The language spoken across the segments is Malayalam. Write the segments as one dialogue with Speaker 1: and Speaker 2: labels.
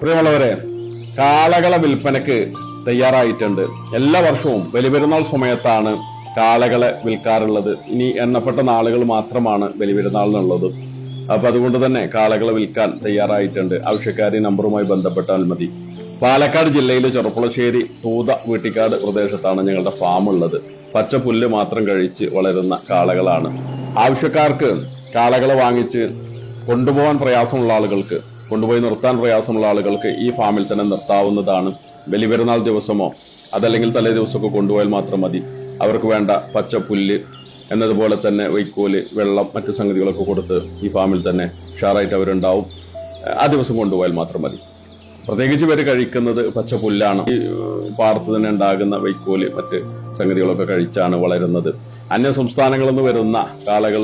Speaker 1: പ്രിയമുള്ളവരെ കാളകള വിൽപ്പനക്ക് തയ്യാറായിട്ടുണ്ട്. എല്ലാ വർഷവും ബലിപെരുന്നാൾ സമയത്താണ് കാളകളെ വിൽക്കാറുള്ളത്. ഇനി എണ്ണപ്പെട്ട നാളുകൾ മാത്രമാണ് ബലിപെരുന്നാളിനുള്ളത് അപ്പൊ അതുകൊണ്ട് തന്നെ കാളകളെ വിൽക്കാൻ തയ്യാറായിട്ടുണ്ട്. ആവശ്യക്കാരി നമ്പറുമായി ബന്ധപ്പെട്ടാൽ മതി. പാലക്കാട് ജില്ലയിലെ ചെറുപ്പുളശ്ശേരി തൂത വീട്ടിക്കാട് പ്രദേശത്താണ് ഞങ്ങളുടെ ഫാം ഉള്ളത്. പച്ച പുല്ല് മാത്രം കഴിച്ച് വളരുന്ന കാളകളാണ്. ആവശ്യക്കാർക്ക് കാളകളെ വാങ്ങിച്ച് കൊണ്ടുപോകാൻ പ്രയാസമുള്ള ആളുകൾക്ക് കൊണ്ടുപോയി നിർത്താൻ പ്രയാസമുള്ള ആളുകൾക്ക് ഈ ഫാമിൽ തന്നെ നിർത്താവുന്നതാണ്. ബലിപെരുന്നാൾ ദിവസമോ അതല്ലെങ്കിൽ തലേ ദിവസമൊക്കെ കൊണ്ടുപോയാൽ മാത്രം മതി. അവർക്ക് വേണ്ട പച്ച പുല്ല് എന്നതുപോലെ തന്നെ വൈക്കോൽ വെള്ളം മറ്റു സംഗതികളൊക്കെ കൊടുത്ത് ഈ ഫാമിൽ തന്നെ ഉഷാറായിട്ട് അവരുണ്ടാവും. ആ ദിവസം കൊണ്ടുപോയാൽ മാത്രം മതി. പ്രത്യേകിച്ച് ഇവർ കഴിക്കുന്നത് പച്ച പുല്ലാണ് ഈ പാടത്ത് തന്നെ ഉണ്ടാകുന്ന വൈക്കോൽ മറ്റ് സംഗതികളൊക്കെ കഴിച്ചാണ് വളരുന്നത്. അന്യ സംസ്ഥാനങ്ങളിൽ നിന്ന് വരുന്ന കാളകൾ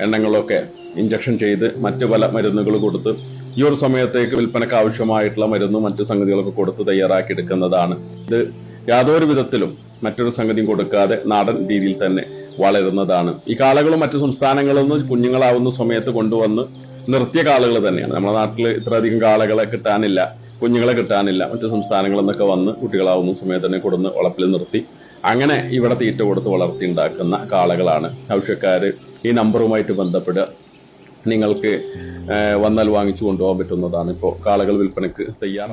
Speaker 1: എണ്ണങ്ങളൊക്കെ ഇഞ്ചക്ഷൻ ചെയ്ത് മറ്റു പല മരുന്നുകൾ കൊടുത്ത് ഈ ഒരു സമയത്തേക്ക് വിൽപ്പനക്ക് ആവശ്യമായിട്ടുള്ള മരുന്നും മറ്റു സംഗതികളൊക്കെ കൊടുത്ത് തയ്യാറാക്കി എടുക്കുന്നതാണ് ഇത് യാതൊരു വിധത്തിലും മറ്റൊരു സംഗതിയും കൊടുക്കാതെ നാടൻ രീതിയിൽ തന്നെ വളരുന്നതാണ്. ഈ കാളകളും മറ്റു സംസ്ഥാനങ്ങളിൽ നിന്ന് കുഞ്ഞുങ്ങളാവുന്ന സമയത്ത് കൊണ്ടുവന്ന് നിർത്തിയ കാളകൾ തന്നെയാണ്. നമ്മുടെ നാട്ടിൽ ഇത്രയധികം കാളകളെ കിട്ടാനില്ല കുഞ്ഞുങ്ങളെ കിട്ടാനില്ല മറ്റു സംസ്ഥാനങ്ങളിൽ നിന്നൊക്കെ വന്ന് കുട്ടികളാവുന്ന സമയത്ത് തന്നെ കൊടുന്ന് വളപ്പിൽ നിർത്തി അങ്ങനെ ഇവിടെ തീറ്റ കൊടുത്ത് വളർത്തി ഉണ്ടാക്കുന്ന കാളകളാണ്. ആവശ്യക്കാർ ഈ നമ്പറുമായിട്ട് ബന്ധപ്പെടുക. നിങ്ങൾക്ക് വന്നാൽ വാങ്ങിച്ചു കൊണ്ടുപോകാൻ പറ്റുന്നതാണ്. ഇപ്പോൾ കാളകൾ വിൽപ്പനക്ക് തയ്യാറാണ്.